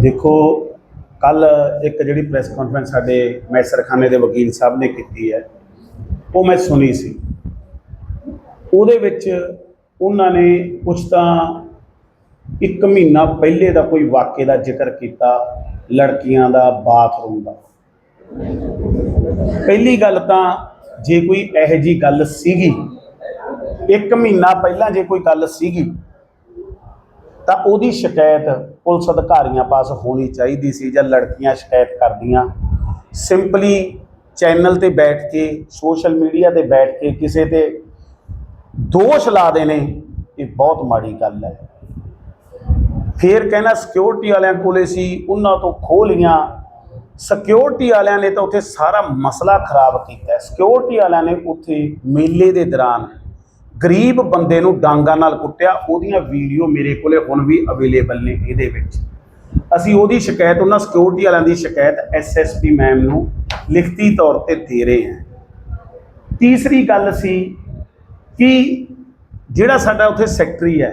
ਦੇਖੋ ਕੱਲ ਇੱਕ ਜਿਹੜੀ ਪ੍ਰੈਸ ਕਾਨਫਰੰਸ ਸਾਡੇ ਮੈਸਰਖਾਨੇ ਦੇ ਵਕੀਲ ਸਾਹਿਬ ਨੇ ਕੀਤੀ ਹੈ, ਉਹ ਮੈਂ ਸੁਣੀ ਸੀ। ਉਹਦੇ ਵਿੱਚ ਉਹਨਾਂ ਨੇ ਕੁਝ ਤਾਂ ਇੱਕ ਮਹੀਨਾ ਪਹਿਲੇ ਦਾ ਕੋਈ ਵਾਕਿਆ ਦਾ ਜ਼ਿਕਰ ਕੀਤਾ ਲੜਕੀਆਂ ਦਾ ਬਾਥਰੂਮ ਦਾ। ਪਹਿਲੀ ਗੱਲ ਤਾਂ ਜੇ ਕੋਈ ਇਹੋ ਜੀ ਗੱਲ ਸੀਗੀ, ਇੱਕ ਮਹੀਨਾ ਪਹਿਲਾਂ ਜੇ ਕੋਈ ਗੱਲ ਸੀਗੀ ਤਾਂ ਉਹਦੀ ਸ਼ਿਕਾਇਤ ਪੁਲਿਸ ਅਧਿਕਾਰੀਆਂ ਪਾਸ ਹੋਣੀ ਚਾਹੀਦੀ ਸੀ ਜਾਂ ਲੜਕੀਆਂ ਸ਼ਿਕਾਇਤ ਕਰਦੀਆਂ। ਸਿੰਪਲੀ ਚੈਨਲ ਤੇ ਬੈਠ ਕੇ ਸੋਸ਼ਲ ਮੀਡੀਆ ਤੇ ਬੈਠ ਕੇ ਕਿਸੇ ਤੇ ਦੋਸ਼ ਲਾ ਦੇਣੇ, ਇਹ ਬਹੁਤ ਮਾੜੀ ਗੱਲ ਹੈ। ਫੇਰ ਕਹਿੰਦਾ ਸਿਕਿਉਰਿਟੀ ਵਾਲਿਆਂ ਕੋਲੇ ਸੀ, ਉਹਨਾਂ ਤੋਂ ਖੋਹ ਲੀਆਂ ਸਿਕਿਉਰਿਟੀ ਵਾਲਿਆਂ ਨੇ ਤਾਂ ਉੱਥੇ ਸਾਰਾ ਮਸਲਾ ਖਰਾਬ ਕੀਤਾ। ਸਿਕਿਉਰਿਟੀ ਵਾਲਿਆਂ ਨੇ ਉੱਥੇ ਮੇਲੇ ਦੇ ਦੌਰਾਨ ਗਰੀਬ ਬੰਦੇ ਨੂੰ ਡਾਂਗਾ ਨਾਲ ਕੁੱਟਿਆ, ਉਹਦੀਆਂ ਵੀਡੀਓ ਮੇਰੇ ਕੋਲੇ ਹੁਣ ਵੀ ਅਵੇਲੇਬਲ ਨੇ ਇਹਦੇ ਵਿੱਚ। ਅਸੀਂ ਉਹਦੀ ਸ਼ਿਕਾਇਤ, ਉਹਨਾਂ ਸਿਕਿਉਰਿਟੀ ਵਾਲਿਆਂ ਦੀ ਸ਼ਿਕਾਇਤ ਐਸਐਸਪੀ ਮੈਮ ਨੂੰ ਲਿਖਤੀ ਤੌਰ ਤੇ ਦੇ ਰਹੇ ਹਾਂ। ਤੀਸਰੀ ਗੱਲ ਸੀ ਕਿ ਜਿਹੜਾ ਸਾਡਾ ਉੱਥੇ ਸੈਕਟਰੀ ਹੈ,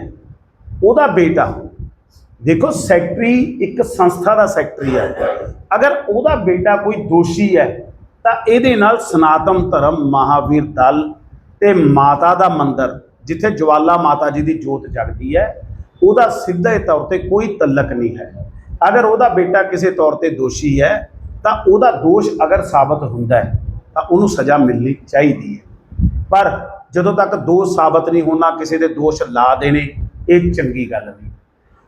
ਉਹਦਾ ਬੇਟਾ, ਦੇਖੋ ਸੈਕਟਰੀ ਇੱਕ ਸੰਸਥਾ ਦਾ ਸੈਕਟਰੀ ਹੈ। ਅਗਰ ਉਹਦਾ ਬੇਟਾ ਕੋਈ ਦੋਸ਼ੀ ਹੈ, ਤਾਂ ਇਹਦੇ ਨਾਲ ਸਨਾਤਨ ਧਰਮ ਮਹਾਵੀਰ ਦਲ ਤੇ ਮਾਤਾ ਦਾ ਮੰਦਿਰ, ਜਿੱਥੇ ਜਵਾਲਾ ਮਾਤਾ ਜੀ ਦੀ ਜੋਤ ਜਗਦੀ ਹੈ, ਉਹਦਾ ਸਿੱਧੇ ਤੌਰ ਤੇ ਕੋਈ ਤਲਕ ਨਹੀਂ ਹੈ। ਅਗਰ ਉਹਦਾ ਬੇਟਾ ਕਿਸੇ ਤੌਰ ਤੇ ਦੋਸ਼ੀ ਹੈ, ਤਾਂ ਉਹਦਾ ਦੋਸ਼ ਅਗਰ ਸਾਬਤ ਹੁੰਦਾ ਹੈ, ਤਾਂ ਉਹਨੂੰ ਸਜ਼ਾ ਮਿਲਣੀ ਚਾਹੀਦੀ ਹੈ। ਪਰ ਜਦੋਂ ਤੱਕ ਦੋਸ਼ ਸਾਬਤ ਨਹੀਂ ਹੋਣਾ, ਕਿਸੇ ਦੇ ਦੋਸ਼ ਲਾ ਦੇਣੇ, ਇਹ ਚੰਗੀ ਗੱਲ ਨਹੀਂ।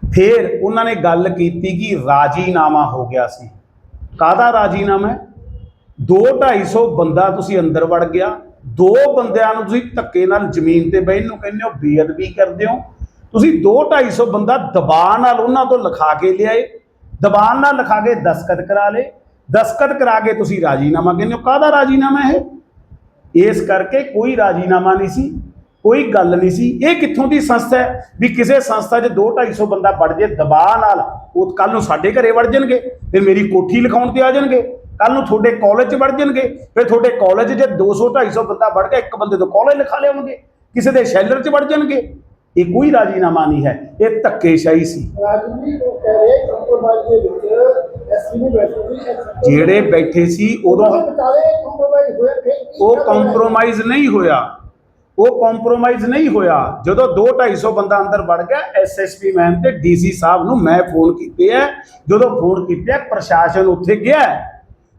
ਫਿਰ ਉਹਨਾਂ ਨੇ ਗੱਲ ਕੀਤੀ ਕਿ ਰਾਜੀਨਾਮਾ ਹੋ ਗਿਆ ਸੀ। ਕਾਹਦਾ ਰਾਜੀਨਾਮਾ ਹੈ? 2-250 ਬੰਦਾ ਤੁਸੀਂ ਅੰਦਰ ਵੜ ਗਿਆ ਦੋ ਬੰਦਿਆਂ ਨੂੰ ਤੁਸੀਂ ਧੱਕੇ ਨਾਲ ਜ਼ਮੀਨ ਤੇ ਬਹਿਣ ਨੂੰ ਕਹਿੰਦੇ ਹੋ, ਬੇਅਦਬੀ ਕਰਦੇ ਹੋ। ਤੁਸੀਂ 2-250 ਬੰਦਾ ਦਬਾਅ ਨਾਲ ਉਹਨਾਂ ਤੋਂ ਲਿਖਾ ਕੇ ਲਿਆਏ। ਦਬਾਅ ਨਾਲ ਲਿਖਾ ਕੇ ਦਸਖਤ ਕਰਾ ਲੇ ਦਸਖਤ ਕਰਾ ਕੇ ਤੁਸੀਂ ਰਾਜੀਨਾਮਾ ਕਹਿੰਦੇ ਹੋ। ਕਾਹਦਾ ਰਾਜੀਨਾਮਾ ਹੈ ਇਸ ਕਰਕੇ ਕੋਈ ਰਾਜੀਨਾਮਾ ਨਹੀਂ ਸੀ, ਕੋਈ ਗੱਲ ਨਹੀਂ ਸੀ। ਇਹ ਕਿੱਥੋਂ ਦੀ ਸੰਸਥਾ ਹੈ ਵੀ ਕਿਸੇ ਸੰਸਥਾ 'ਚ 2-250 ਬੰਦਾ ਵੜ ਜੇ ਦਬਾਅ ਨਾਲ, ਉਹ ਕੱਲ ਨੂੰ ਸਾਡੇ ਘਰੇ ਵੜ ਜਾਣਗੇ, ਫਿਰ ਮੇਰੀ ਕੋਠੀ ਲਿਖਾਉਣ ਤੇ ਆ ਜਾਣਗੇ। ਕੱਲ ਨੂੰ ਤੁਹਾਡੇ ਕਾਲਜ 'ਚ ਵੜ ਜਾਣਗੇ। ਫਿਰ ਤੁਹਾਡੇ ਕਾਲਜ 'ਚ 200-250 ਬੰਦਾ ਵੜ ਗਿਆ ਇੱਕ ਬੰਦੇ ਤੋਂ ਕਾਲਜ ਲਿਖਾ ਲਿਆਉਣਗੇ। ਕਿਸੇ ਦੇ ਸ਼ੈਲਰ 'ਚ ਵੜ ਜਾਣਗੇ। ਇਹ ਕੋਈ ਰਾਜੀਨਾਮਾ ਨਹੀਂ ਹੈ। ਇਹ ਧੱਕੇਸ਼ਾਹੀ ਸੀ। ਜਿਹੜੇ ਬੈਠੇ ਸੀ ਉਦੋਂ ਉਹ? ਕੰਪਰੋਮਾਈਜ਼ ਨਹੀਂ ਹੋਇਆ। ਉਹ ਕੰਪਰੋਮਾਈਜ਼ ਨਹੀਂ ਹੋਇਆ। ਜਦੋਂ 2-250 ਬੰਦਾ ਅੰਦਰ ਵੜ ਗਿਆ ਐਸਐਸਪੀ ਮੈਮ ਤੇ ਡੀਸੀ ਸਾਹਿਬ ਨੂੰ ਮੈਂ ਫੋਨ ਕੀਤੇ ਆ। ਜਦੋਂ ਫੋਨ ਕੀਤੇ ਪ੍ਰਸ਼ਾਸਨ ਉੱਥੇ ਗਿਆ।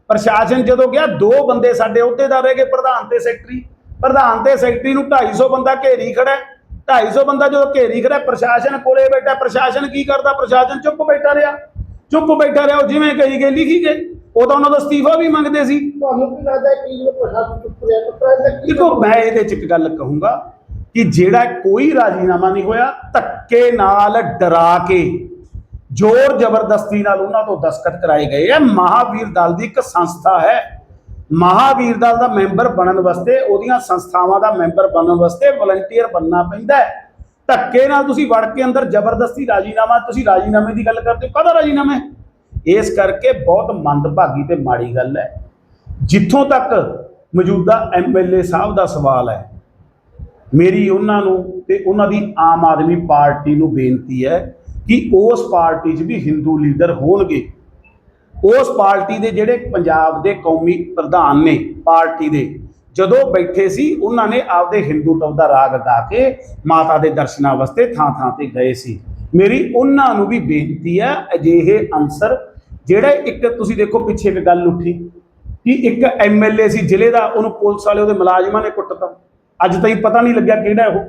ਪ੍ਰਸ਼ਾਸਨ ਜਦੋਂ ਗਿਆ ਦੋ ਬੰਦੇ ਸਾਡੇ ਅਹੁਦੇਦਾਰ ਰਹਿ ਗਏ ਪ੍ਰਧਾਨ ਤੇ ਸੈਕਟਰੀ। ਪ੍ਰਧਾਨ ਤੇ ਸੈਕਟਰੀ ਨੂੰ 250 ਬੰਦਾ ਘੇਰੀ ਖੜਾ ਹੈ। 250 ਬੰਦਾ ਜਦੋਂ ਘੇਰੀ ਖੜਾ ਪ੍ਰਸ਼ਾਸਨ ਕੋਲੇ ਬੈਠਾ ਪ੍ਰਸ਼ਾਸਨ ਕੀ ਕਰਦਾ? ਪ੍ਰਸ਼ਾਸਨ ਚੁੱਪ ਬੈਠਾ ਰਿਹਾ। ਚੁੱਪ ਬੈਠਾ ਰਿਹਾ ਉਹ ਜਿਵੇਂ ਕਹੀ ਗਈ ਲਿਖੀ ਗਈ ਉਦੋਂ ਉਹਨਾਂ ਦਾ ਅਸਤੀਫਾ ਵੀ ਮੰਗਦੇ ਸੀ। ਤੁਹਾਨੂੰ ਕੀ ਲੱਗਦਾ ਕਿ ਜਦੋਂ ਪ੍ਰਸ਼ਾਸਨ ਚੁੱਪ ਰਿਹਾ? ਤਾਂ ਪ੍ਰਸ਼ਾਸਨ ਕੀ ਦੇਖੋ ਮੈਂ ਇਹਦੇ ਚ ਇੱਕ ਗੱਲ ਕਹੂੰਗਾ ਕਿ ਜਿਹੜਾ ਕੋਈ ਰਾਜੀਨਾਮਾ ਨਹੀਂ ਹੋਇਆ ਧੱਕੇ ਨਾਲ ਡਰਾ ਕੇ ਜ਼ੋਰ ਜ਼ਬਰਦਸਤੀ ਨਾਲ ਉਹਨਾਂ ਤੋਂ ਦਸਖਤ ਕਰਾਏ ਗਏ ਆ ਮਹਾਵੀਰ ਦਲ ਦੀ ਇੱਕ ਸੰਸਥਾ ਹੈ। ਮਹਾਵੀਰ ਦਲ ਦਾ ਮੈਂਬਰ ਬਣਨ ਵਾਸਤੇ, ਉਹਦੀਆਂ ਸੰਸਥਾਵਾਂ ਦਾ ਮੈਂਬਰ ਬਣਨ ਵਾਸਤੇ ਵਲੰਟੀਅਰ ਬਣਨਾ ਪੈਂਦਾ ਹੈ। ਧੱਕੇ ਨਾਲ ਤੁਸੀਂ ਵੜ ਕੇ ਅੰਦਰ ਜ਼ਬਰਦਸਤੀ ਰਾਜੀਨਾਮਾ, ਤੁਸੀਂ ਰਾਜੀਨਾਮੇ ਦੀ ਗੱਲ ਕਰਦੇ ਹੋ। ਕਾਹਦਾ ਰਾਜੀਨਾਮਾ ਇਸ ਕਰਕੇ ਬਹੁਤ ਮੰਦਭਾਗੀ ਤੇ ਮਾੜੀ ਗੱਲ ਹੈ। ਜਿੱਥੋਂ ਤੱਕ ਮੌਜੂਦਾ ਐਮਐਲਏ ਸਾਹਿਬ ਦਾ ਸਵਾਲ ਹੈ, ਮੇਰੀ ਉਹਨਾਂ ਨੂੰ ਤੇ ਉਹਨਾਂ ਦੀ ਆਮ ਆਦਮੀ ਪਾਰਟੀ ਨੂੰ ਬੇਨਤੀ ਹੈ ਕਿ ਉਸ ਪਾਰਟੀ 'ਚ ਵੀ ਹਿੰਦੂ ਲੀਡਰ ਹੋਣਗੇ। ਉਸ ਪਾਰਟੀ ਦੇ ਜਿਹੜੇ ਪੰਜਾਬ ਦੇ ਕੌਮੀ ਪ੍ਰਧਾਨ ਨੇ ਪਾਰਟੀ ਦੇ, ਜਦੋਂ ਬੈਠੇ ਸੀ, ਉਹਨਾਂ ਨੇ ਆਪਦੇ ਹਿੰਦੂਤਵ ਦਾ ਰਾਗ ਗਾ ਕੇ ਮਾਤਾ ਦੇ ਦਰਸ਼ਨਾਂ ਵਾਸਤੇ ਥਾਂ ਥਾਂ ਤੇ ਗਏ ਸੀ। ਮੇਰੀ ਉਹਨਾਂ ਨੂੰ ਵੀ ਬੇਨਤੀ ਹੈ, ਅਜਿਹੇ ਅਨਸਰ, ਜਿਹੜਾ ਇੱਕ ਤੁਸੀਂ ਦੇਖੋ ਪਿੱਛੇ ਇੱਕ ਗੱਲ ਉੱਠੀ, ਕਿ ਇੱਕ ਐਮਐਲਏ ਸੀ ਜ਼ਿਲ੍ਹੇ ਦਾ, ਉਹਨੂੰ ਪੁਲਿਸ ਵਾਲੇ ਉਹਦੇ ਮੁਲਾਜ਼ਮਾਂ ਨੇ ਕੁੱਟਤਾ। ਅੱਜ ਤਾਈਂ ਪਤਾ ਨਹੀਂ ਲੱਗਿਆ ਕਿਹੜਾ ਉਹ।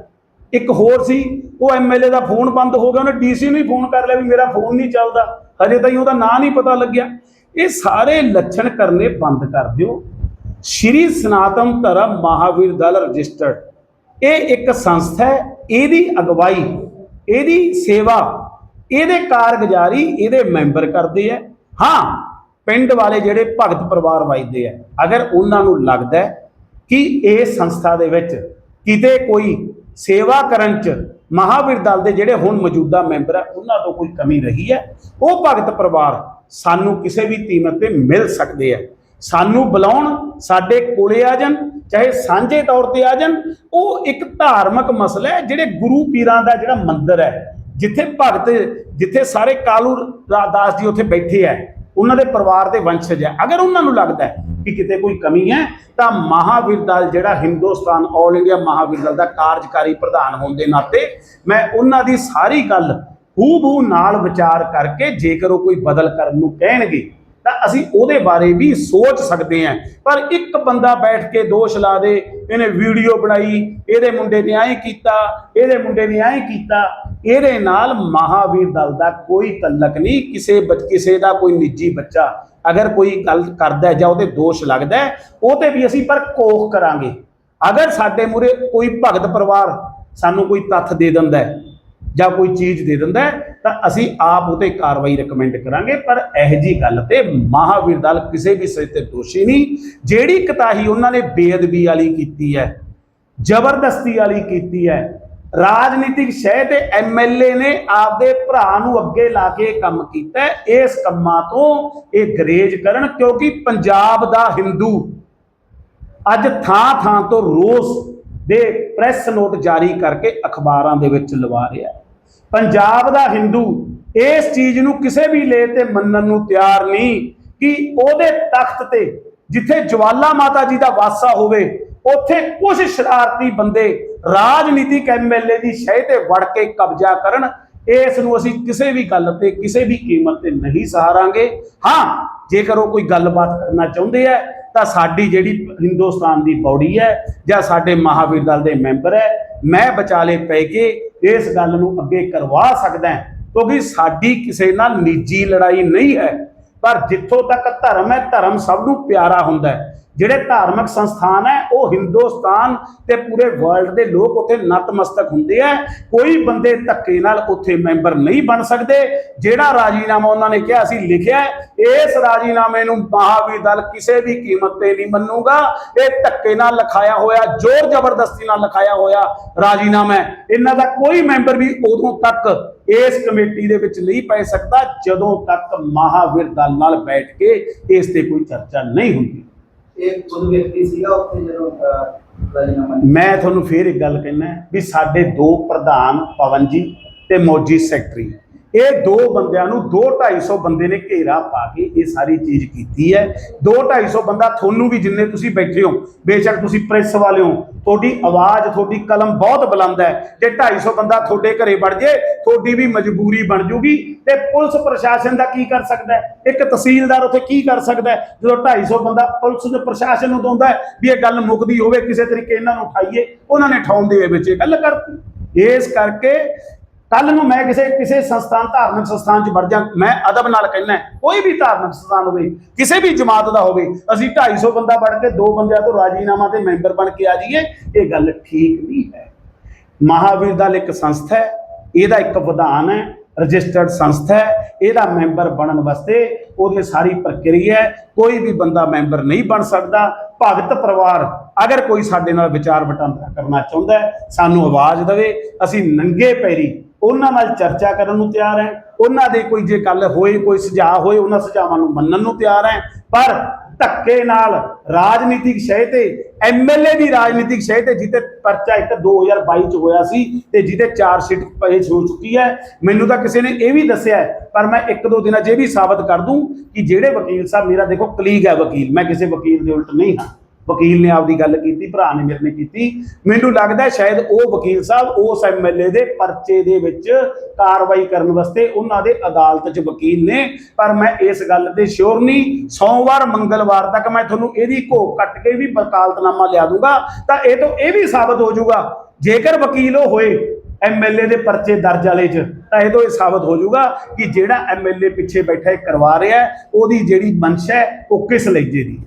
ਇੱਕ ਹੋਰ ਸੀ, ਉਹ ਐਮਐਲਏ ਦਾ ਫੋਨ ਬੰਦ ਹੋ ਗਿਆ, ਉਹਨੇ ਡੀਸੀ ਨੂੰ ਹੀ ਫੋਨ ਕਰ ਲਿਆ ਵੀ ਮੇਰਾ ਫੋਨ ਨਹੀਂ ਚੱਲਦਾ। ਹਜੇ ਤਾਈਂ ਉਹਦਾ ਨਾਂ ਨਹੀਂ ਪਤਾ ਲੱਗਿਆ। ਇਹ ਸਾਰੇ ਲੱਛਣ ਕਰਨੇ ਬੰਦ ਕਰ ਦਿਓ। ਸ਼੍ਰੀ ਸਨਾਤਨ ਧਰਮ ਮਹਾਵੀਰ ਦਲ ਰਜਿਸਟਰਡ। ਇਹ ਇੱਕ ਸੰਸਥਾ ਹੈ, ਇਹਦੀ ਅਗਵਾਈ, ਇਹਦੀ ਸੇਵਾ, ਇਹਦੇ ਕਾਰਗੁਜ਼ਾਰੀ ਇਹਦੇ ਮੈਂਬਰ ਕਰਦੇ ਆ। ਹਾਂ, ਪਿੰਡ ਵਾਲੇ ਜਿਹੜੇ ਭਗਤ ਪਰਿਵਾਰ ਵਜਦੇ ਆ, ਅਗਰ ਉਹਨਾਂ ਨੂੰ ਲੱਗਦਾ ਕਿ ਇਹ ਸੰਸਥਾ ਦੇ ਵਿੱਚ ਕਿਤੇ ਕੋਈ ਸੇਵਾ ਕਰਨ ਚ ਮਹਾਵੀਰ ਦਲ ਦੇ ਜਿਹੜੇ ਹੁਣ ਮੌਜੂਦਾ ਮੈਂਬਰ ਆ, ਉਹਨਾਂ ਤੋਂ ਕੋਈ ਕਮੀ ਰਹੀ ਹੈ। ਉਹ ਭਗਤ ਪਰਿਵਾਰ ਸਾਨੂੰ ਕਿਸੇ ਵੀ ਕੀਮਤ ਤੇ ਮਿਲ ਸਕਦੇ ਆ। ਸਾਨੂੰ ਬੁਲਾਉਣ, ਸਾਡੇ ਕੋਲੇ ਆ ਜਾਣ, ਚਾਹੇ ਸਾਂਝੇ ਤੌਰ ਤੇ ਆ ਜਾਣ, ਉਹ ਇੱਕ ਧਾਰਮਿਕ ਮਸਲਾ ਹੈ, ਜਿਹੜੇ ਗੁਰੂ ਪੀਰਾਂ ਦਾ ਜਿਹੜਾ ਮੰਦਿਰ ਹੈ, ਜਿੱਥੇ ਭਗਤ, ਜਿੱਥੇ ਸਾਰੇ ਕਾਲੂ ਰਾ- ਦਾਸ ਜੀ ਉੱਥੇ ਬੈਠੇ ਆ। ਉਹਨਾਂ ਦੇ ਪਰਿਵਾਰ ਦੇ ਵੰਸ਼ਜ ਹੈ। ਅਗਰ ਉਹਨਾਂ ਨੂੰ ਲੱਗਦਾ ਹੈ ਕਿ ਕਿਤੇ ਕੋਈ ਕਮੀ ਹੈ, ਤਾਂ ਮਹਾਵੀਰ ਦਲ ਜਿਹੜਾ ਹਿੰਦੁਸਤਾਨ ਆਲ ਇੰਡੀਆ ਮਹਾਵੀਰ ਦਲ ਦਾ ਕਾਰਜਕਾਰੀ ਪ੍ਰਧਾਨ ਹੋਣ ਦੇ ਨਾਤੇ ਮੈਂ ਉਹਨਾਂ ਦੀ ਸਾਰੀ ਗੱਲ ਹੂ ਨਾਲ ਵਿਚਾਰ ਕਰਕੇ ਜੇਕਰ ਉਹ ਕੋਈ ਬਦਲ ਕਰਨ ਨੂੰ ਕਹਿਣਗੇ ਤਾਂ ਅਸੀਂ ਉਹਦੇ ਬਾਰੇ ਵੀ ਸੋਚ ਸਕਦੇ ਹਾਂ। ਪਰ ਇੱਕ ਬੰਦਾ ਬੈਠ ਕੇ ਦੋਸ਼ ਲਾ ਦੇ, ਇਹਨੇ ਵੀਡੀਓ ਬਣਾਈ, ਇਹਦੇ ਮੁੰਡੇ ਨੇ ਐਂ ਕੀਤਾ, ਇਹਦੇ ਮੁੰਡੇ ਨੇ ਐਂ ਕੀਤਾ, ਇਹਦੇ ਨਾਲ ਮਹਾਵੀਰ ਦਲ ਦਾ ਕੋਈ ਤਲਕ ਨਹੀਂ, ਕਿਸੇ ਬੱਚ- ਕਿਸੇ ਦਾ ਕੋਈ ਨਿੱਜੀ ਬੱਚਾ ਅਗਰ ਕੋਈ ਗੱਲ ਕਰਦਾ ਜਾਂ ਉਹਦੇ ਦੋਸ਼ ਲੱਗਦਾ ਉਹ ਤੇ ਵੀ ਅਸੀਂ ਪਰ ਕੋਖ ਕਰਾਂਗੇ। ਅਗਰ ਸਾਡੇ ਮੂਰੇ ਕੋਈ ਭਗਤ ਪਰਿਵਾਰ ਸਾਨੂੰ ਕੋਈ ਤੱਥ ਦੇ ਦਿੰਦਾ ਜਾਂ ਕੋਈ ਚੀਜ਼ ਦੇ ਦਿੰਦਾ ਤਾਂ ਅਸੀਂ ਆਪ ਉਤੇ ਕਾਰਵਾਈ ਰეკਮੈਂਡ ਕਰਾਂਗੇ। ਪਰ ਇਹ ਜੀ ਗੱਲ ਤੇ ਮਹਾਵੀਰ ਦਲ ਕਿਸੇ ਵੀ ਸੇ ਤੇ ਦੋਸ਼ੀ ਨਹੀਂ। ਜਿਹੜੀ ਕਤਾਹੀ ਉਹਨਾਂ ਨੇ ਬੇਅਦਬੀ ਵਾਲੀ ਕੀਤੀ ਹੈ, ਜ਼ਬਰਦਸਤੀ ਵਾਲੀ ਕੀਤੀ ਹੈ, ਰਾਜਨੀਤਿਕ ਸ਼ਹਿ ਤੇ ਐਮਐਲਏ ਨੇ ਆਪਦੇ ਭਰਾ ਨੂੰ ਅੱਗੇ ਲਾ ਕੇ ਕੰਮ ਕੀਤਾ ਇਸ ਕੰਮਾਂ ਤੋਂ ਇਹ ਗਰੇਜ ਕਰਨ, ਕਿਉਂਕਿ ਪੰਜਾਬ ਦਾ ਹਿੰਦੂ ਅੱਜ ਥਾਂ ਥਾਂ ਤੋਂ ਰੋਸ ਦੇ ਪ੍ਰੈਸ ਨੋਟ ਜਾਰੀ ਕਰਕੇ ਅਖਬਾਰਾਂ ਦੇ ਵਿੱਚ ਲਵਾ ਰਿਹਾ। ਪੰਜਾਬ ਦਾ ਹਿੰਦੂ ਇਸ ਚੀਜ਼ ਨੂੰ ਕਿਸੇ ਵੀ ਲੇ ਤੇ ਮੰਨਣ ਨੂੰ ਤਿਆਰ ਨਹੀਂ ਕਿ ਉਹਦੇ ਤਖਤ ਤੇ ਜਿੱਥੇ ਜਵਾਲਾ ਮਾਤਾ ਜੀ ਦਾ ਵਾਸਾ ਹੋਵੇ, ਉੱਥੇ ਕੁਝ ਸ਼ਰਾਰਤੀ ਬੰਦੇ ਰਾਜਨੀਤਿਕ ਐਮਐਲਏ ਦੀ ਸ਼ਹਿ ਤੇ ਵੜ ਕੇ ਕਬਜ਼ਾ ਕਰਨ, ਇਸ ਨੂੰ ਅਸੀਂ ਕਿਸੇ ਵੀ ਗੱਲ ਤੇ, ਕਿਸੇ ਵੀ ਕੀਮਤ ਤੇ ਨਹੀਂ ਸਹਾਰਾਂਗੇ। ਹਾਂ, ਜੇਕਰ ਉਹ ਕੋਈ ਗੱਲਬਾਤ ਕਰਨਾ ਚਾਹੁੰਦੇ ਆ ਤਾਂ ਸਾਡੀ ਜਿਹੜੀ ਹਿੰਦੁਸਤਾਨ ਦੀ ਬੌਡੀ ਹੈ ਜਾਂ ਸਾਡੇ ਮਹਾਵੀਰ ਦਲ ਦੇ ਮੈਂਬਰ ਹੈ, ਮੈਂ ਵਿਚਾਲੇ ਪੈ ਕੇ ਇਸ ਗੱਲ ਨੂੰ ਅੱਗੇ ਕਰਵਾ ਸਕਦਾ ਕਿਉਂਕਿ ਸਾਡੀ ਕਿਸੇ ਨਾਲ ਨਿੱਜੀ ਲੜਾਈ ਨਹੀਂ ਹੈ। ਪਰ ਜਿੱਥੋਂ ਤੱਕ ਧਰਮ ਹੈ, ਧਰਮ ਸਭ ਨੂੰ ਪਿਆਰਾ ਹੁੰਦਾ ਹੈ। ਜਿਹੜੇ ਧਾਰਮਿਕ ਸੰਸਥਾਨ ਹੈ, ਉਹ ਹਿੰਦੁਸਤਾਨ ਤੇ ਪੂਰੇ ਵਰਲਡ ਦੇ ਲੋਕ ਉੱਥੇ ਨਤਮਸਤਕ ਹੁੰਦੇ ਆ ਕੋਈ ਬੰਦੇ ਧੱਕੇ ਨਾਲ ਉੱਥੇ ਮੈਂਬਰ ਨਹੀਂ ਬਣ ਸਕਦੇ। ਜਿਹੜਾ ਰਾਜੀਨਾਮਾ ਉਹਨਾਂ ਨੇ ਕਿਹਾ ਅਸੀਂ ਲਿਖਿਆ ਇਸ ਰਾਜੀਨਾਮੇ ਨੂੰ ਮਹਾਵੀਰ ਦਲ ਕਿਸੇ ਵੀ ਕੀਮਤ ਤੇ ਨਹੀਂ ਮੰਨੂਗਾ। ਇਹ ਧੱਕੇ ਨਾਲ ਲਿਖਾਇਆ ਹੋਇਆ, ਜ਼ੋਰ ਜ਼ਬਰਦਸਤੀ ਨਾਲ ਲਿਖਾਇਆ ਹੋਇਆ ਰਾਜੀਨਾਮਾ ਇਹਨਾਂ ਦਾ ਕੋਈ ਮੈਂਬਰ ਵੀ ਉਦੋਂ ਤੱਕ ਇਸ ਕਮੇਟੀ ਦੇ ਵਿੱਚ ਨਹੀਂ ਪੈ ਸਕਦਾ ਜਦੋਂ ਤੱਕ ਮਹਾਵੀਰ ਦਲ ਨਾਲ ਬੈਠ ਕੇ ਇਸ ਤੇ ਕੋਈ ਚਰਚਾ ਨਹੀਂ ਹੁੰਦੀ ਇਹ ਖੁਦ ਵਿਅਕਤੀ ਸੀਗਾ ਉੱਥੇ ਜਦੋਂ। ਮੈਂ ਤੁਹਾਨੂੰ ਫੇਰ ਇੱਕ ਗੱਲ ਕਹਿਣਾ ਵੀ ਸਾਡੇ ਦੋ ਪ੍ਰਧਾਨ ਪਵਨ ਜੀ ਤੇ ਮੌਜੀ ਸੈਕਟਰੀ ਇਹ ਦੋ ਬੰਦਿਆਂ ਨੂੰ 2 250 ਬੰਦੇ ਨੇ ਘੇਰਾ ਪਾ ਕੇ ਇਹ ਸਾਰੀ ਚੀਜ਼ ਕੀਤੀ ਹੈ। 2 250 ਬੰਦਾ ਤੁਹਾਨੂੰ ਵੀ ਜਿੰਨੇ ਤੁਸੀਂ ਬੈਠੇ ਹੋ, ਬੇਸ਼ੱਕ ਤੁਸੀਂ ਪ੍ਰੈਸ ਵਾਲੇ ਹੋ, ਤੁਹਾਡੀ ਆਵਾਜ਼, ਤੁਹਾਡੀ ਕਲਮ ਬਹੁਤ ਬੁਲੰਦ ਹੈ। ਜੇ 250 ਬੰਦਾ ਤੁਹਾਡੇ ਘਰੇ ਵੜ ਜੇ, ਤੁਹਾਡੀ ਵੀ ਮਜਬੂਰੀ ਬਣ ਜੂਗੀ। ਤੇ ਪੁਲਿਸ ਪ੍ਰਸ਼ਾਸਨ ਦਾ ਕੀ ਕਰ ਸਕਦਾ ਹੈ? ਇੱਕ ਤਹਿਸੀਲਦਾਰ ਉੱਥੇ ਕੀ ਕਰ ਸਕਦਾ ਹੈ? ਜਦੋਂ 250 ਬੰਦਾ ਪੁਲਿਸ ਦੇ ਪ੍ਰਸ਼ਾਸਨ ਨੂੰ ਦੋਂਦਾ ਵੀ ਇਹ ਗੱਲ ਮੁੱਕਦੀ ਹੋਵੇ, ਕਿਸੇ ਤਰੀਕੇ ਇਹਨਾਂ ਨੂੰ ਉਠਾਈਏ, ਉਹਨਾਂ ਨੇ ਠਾਉਣ ਦੇ ਵਿੱਚ ਇਹ ਗੱਲ ਕਰਤੀ। ਇਸ ਕਰਕੇ ਕੱਲ ਨੂੰ ਮੈਂ ਕਿਸੇ ਕਿਸੇ ਸੰਸਥਾਨ, ਧਾਰਮਿਕ ਸੰਸਥਾਨ 'ਚ ਵੜ ਜਾ, ਮੈਂ ਅਦਬ ਨਾਲ ਕਹਿਣਾ ਕੋਈ ਵੀ ਧਾਰਮਿਕ ਸੰਸਥਾਨ ਹੋਵੇ, ਕਿਸੇ ਵੀ ਜਮਾਤ ਦਾ ਹੋਵੇ, ਅਸੀਂ 250 ਬੰਦਾ ਵੜ ਕੇ ਦੋ ਬੰਦਿਆਂ ਤੋਂ ਰਾਜੀਨਾਮਾ ਤੇ ਮੈਂਬਰ ਬਣ ਕੇ ਆ ਜਾਈਏ, ਇਹ ਗੱਲ ਠੀਕ ਨਹੀਂ ਹੈ। ਮਹਾਵੀਰ ਦਲ ਇੱਕ ਸੰਸਥਾ ਹੈ, ਇਹਦਾ ਇੱਕ ਵਿਧਾਨ ਹੈ, ਰਜਿਸਟਰਡ ਸੰਸਥਾ ਹੈ, ਇਹਦਾ ਮੈਂਬਰ ਬਣਨ ਵਾਸਤੇ ਉਹਦੀ ਸਾਰੀ ਪ੍ਰਕਿਰਿਆ ਹੈ, ਕੋਈ ਵੀ ਬੰਦਾ ਮੈਂਬਰ ਨਹੀਂ ਬਣ ਸਕਦਾ। ਭਗਤ ਪਰਿਵਾਰ ਅਗਰ ਕੋਈ ਸਾਡੇ ਨਾਲ ਵਿਚਾਰ ਵਟਾਂਦਰਾ ਕਰਨਾ ਚਾਹੁੰਦਾ ਸਾਨੂੰ ਆਵਾਜ਼ ਦੇਵੇ, ਅਸੀਂ ਨੰਗੇ ਪੈਰੀ ਉਹਨਾਂ ਨਾਲ ਚਰਚਾ ਕਰਨ ਨੂੰ ਤਿਆਰ ਹੈ। ਉਹਨਾਂ ਦੇ ਕੋਈ ਜੇ ਗੱਲ ਹੋਏ, ਕੋਈ ਸੁਝਾਅ ਹੋਏ, ਉਹਨਾਂ ਸੁਝਾਵਾਂ ਨੂੰ ਮੰਨਣ ਨੂੰ ਤਿਆਰ ਹੈ। ਪਰ ਧੱਕੇ ਨਾਲ ਰਾਜਨੀਤਿਕ ਸ਼ਹਿ ਤੇ ਐਮਐਲਏ ਦੀ ਰਾਜਨੀਤਿਕ ਸ਼ਹਿ ਤੇ ਜਿੱਤੇ ਪਰਚਾ ਇੱਕ 2022 ਚ ਹੋਇਆ ਸੀ ਤੇ ਜਿਹਦੇ ਚਾਰ ਸੀਟ ਪੇਸ਼ ਹੋ ਚੁੱਕੀ ਹੈ। ਮੈਨੂੰ ਤਾਂ ਕਿਸੇ ਨੇ ਇਹ ਵੀ ਦੱਸਿਆ ਪਰ ਮੈਂ ਇੱਕ ਦੋ ਦਿਨਾਂ 'ਚ ਇਹ ਵੀ ਸਾਬਤ ਕਰ ਦੂੰ ਕਿ ਜਿਹੜੇ ਵਕੀਲ ਸਾਹਿਬ, ਮੇਰਾ ਦੇਖੋ ਕਲੀਗ ਹੈ ਵਕੀਲ, ਮੈਂ ਕਿਸੇ ਵਕੀਲ ਦੇ ਉਲਟ ਨਹੀਂ ਹਾਂ। ਵਕੀਲ ਨੇ ਆਪਦੀ ਗੱਲ ਕੀਤੀ, ਭਰਾ ਨੇ ਮੇਰੇ ਨੇ ਕੀਤੀ। ਮੈਨੂੰ ਲੱਗਦਾ ਸ਼ਾਇਦ ਉਹ ਵਕੀਲ ਸਾਹਿਬ ਉਸ ਐਮਐਲਏ ਦੇ ਪਰਚੇ ਦੇ ਵਿੱਚ ਕਾਰਵਾਈ ਕਰਨ ਵਾਸਤੇ ਉਹਨਾਂ ਦੇ ਅਦਾਲਤ 'ਚ ਵਕੀਲ ਨੇ। ਪਰ ਮੈਂ ਇਸ ਗੱਲ ਤੇ ਸ਼ੋਰ ਨਹੀਂ, ਸੋਮਵਾਰ, ਮੰਗਲਵਾਰ ਤੱਕ ਮੈਂ ਤੁਹਾਨੂੰ ਇਹਦੀ ਘੋਖ ਕੱਟ ਕੇ ਵੀ ਵਕਾਲਤਨਾਮਾ ਲਿਆ ਦੂੰਗਾ। ਤਾਂ ਇਹ ਤੋਂ ਇਹ ਵੀ ਸਾਬਤ ਹੋ ਜਾਊਗਾ, ਜੇਕਰ ਵਕੀਲ ਉਹ ਹੋਏ ਐਮਐਲਏ ਦੇ ਪਰਚੇ ਦਰਜ ਵਾਲੇ 'ਚ, ਤਾਂ ਇਹ ਤੋਂ ਇਹ ਸਾਬਤ ਹੋ ਜਾਊਗਾ ਕਿ ਜਿਹੜਾ ਐਮਐਲਏ ਪਿੱਛੇ ਬੈਠਾ ਇਹ ਕਰਵਾ ਰਿਹਾ ਉਹਦੀ ਜਿਹੜੀ ਮਨਸ਼ਾ ਹੈ, ਉਹ ਕਿਸ ਲਹਿਜੇ ਦੀ